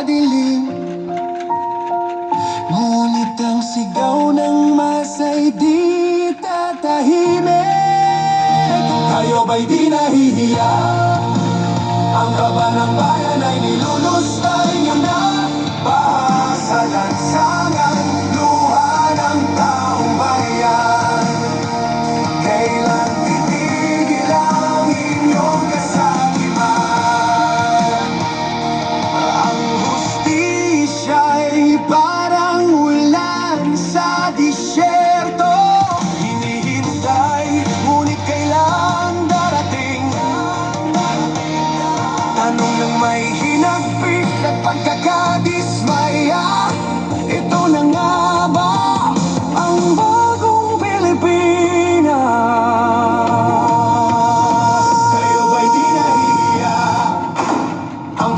padilim Ngunit ang sigaw ng masay di tatahimik Kayo ba'y di nahihiya? Ang kaba ng bayan ay nilulustay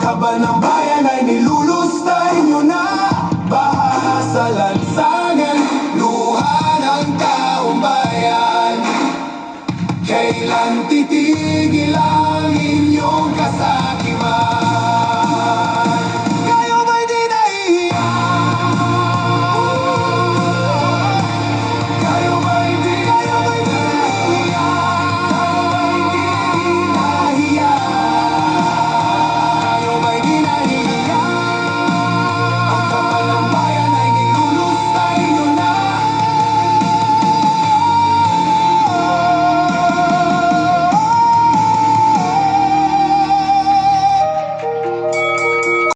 Ang kaba ng bayan ay nilulustay nyo na Baha sa lansangan, luha ng taong Kailan titigil ang inyong?